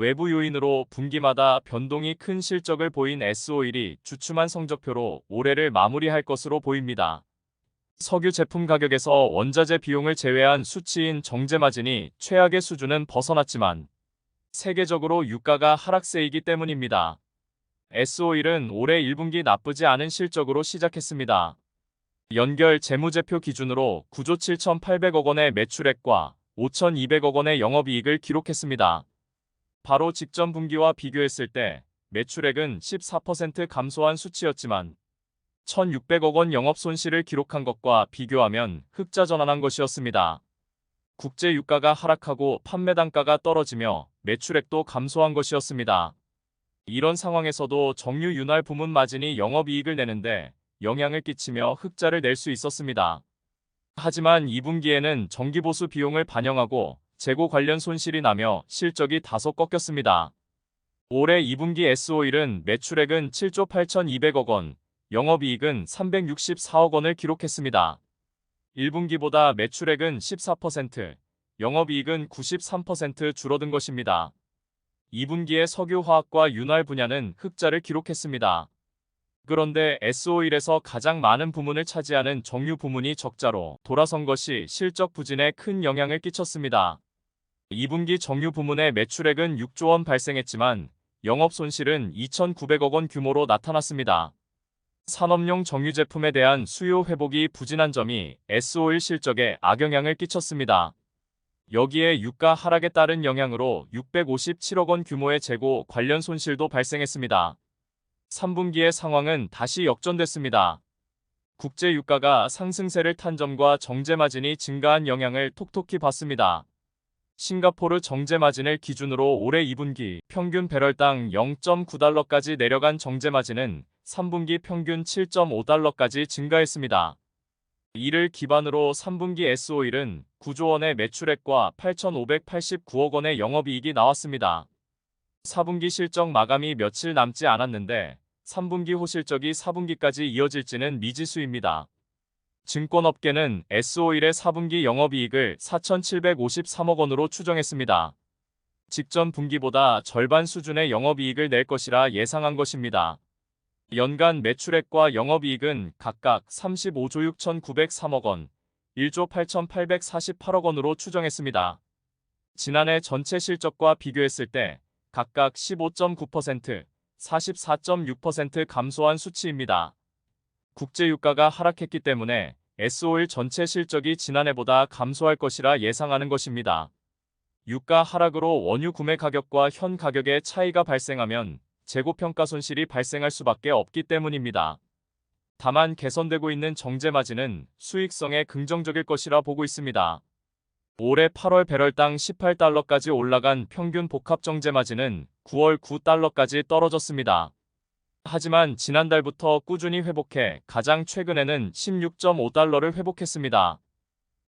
외부 요인으로 분기마다 변동이 큰 실적을 보인 S-오일이 주춤한 성적표로 올해를 마무리할 것으로 보입니다. 석유 제품 가격에서 원자재 비용을 제외한 수치인 정제 마진이 최악의 수준은 벗어났지만 세계적으로 유가가 하락세이기 때문입니다. S-오일은 올해 1분기 나쁘지 않은 실적으로 시작했습니다. 연결 재무제표 기준으로 9조 7,800억 원의 매출액과 5,200억 원의 영업이익을 기록했습니다. 바로 직전 분기와 비교했을 때 매출액은 14% 감소한 수치였지만 1,600억 원 영업 손실을 기록한 것과 비교하면 흑자 전환한 것이었습니다. 국제 유가가 하락하고 판매 단가가 떨어지며 매출액도 감소한 것이었습니다. 이런 상황에서도 정유 윤활 부문 마진이 영업이익을 내는데 영향을 끼치며 흑자를 낼 수 있었습니다. 하지만 2분기에는 정기보수 비용을 반영하고 재고 관련 손실이 나며 실적이 다소 꺾였습니다. 올해 2분기 S-오일은 매출액은 7조 8,200억 원, 영업이익은 364억 원을 기록했습니다. 1분기보다 매출액은 14%, 영업이익은 93% 줄어든 것입니다. 2분기에 석유화학과 윤활 분야는 흑자를 기록했습니다. 그런데 S-오일에서 가장 많은 부문을 차지하는 정유 부문이 적자로 돌아선 것이 실적 부진에 큰 영향을 끼쳤습니다. 2분기 정유 부문의 매출액은 6조 원 발생했지만 영업 손실은 2,900억 원 규모로 나타났습니다. 산업용 정유 제품에 대한 수요 회복이 부진한 점이 S-오일 실적에 악영향을 끼쳤습니다. 여기에 유가 하락에 따른 영향으로 657억 원 규모의 재고 관련 손실도 발생했습니다. 3분기의 상황은 다시 역전됐습니다. 국제 유가가 상승세를 탄 점과 정제 마진이 증가한 영향을 톡톡히 받습니다. 싱가포르 정제 마진을 기준으로 올해 2분기 평균 배럴당 0.9달러까지 내려간 정제 마진은 3분기 평균 7.5달러까지 증가했습니다. 이를 기반으로 3분기 S-오일은 9조 원의 매출액과 8,589억 원의 영업이익이 나왔습니다. 4분기 실적 마감이 며칠 남지 않았는데 3분기 호실적이 4분기까지 이어질지는 미지수입니다. 증권업계는 S-오일의 4분기 영업이익을 4,753억 원으로 추정했습니다. 직전 분기보다 절반 수준의 영업이익을 낼 것이라 예상한 것입니다. 연간 매출액과 영업이익은 각각 35조 6,903억 원, 1조 8,848억 원으로 추정했습니다. 지난해 전체 실적과 비교했을 때 각각 15.9%, 44.6% 감소한 수치입니다. 국제유가가 하락했기 때문에 S-오일 전체 실적이 지난해보다 감소할 것이라 예상하는 것입니다. 유가 하락으로 원유 구매 가격과 현 가격의 차이가 발생하면 재고평가 손실이 발생할 수밖에 없기 때문입니다. 다만 개선되고 있는 정제 마진은 수익성에 긍정적일 것이라 보고 있습니다. 올해 8월 배럴당 18달러까지 올라간 평균 복합 정제 마진은 9월 9달러까지 떨어졌습니다. 하지만 지난달부터 꾸준히 회복해 가장 최근에는 16.5달러를 회복했습니다.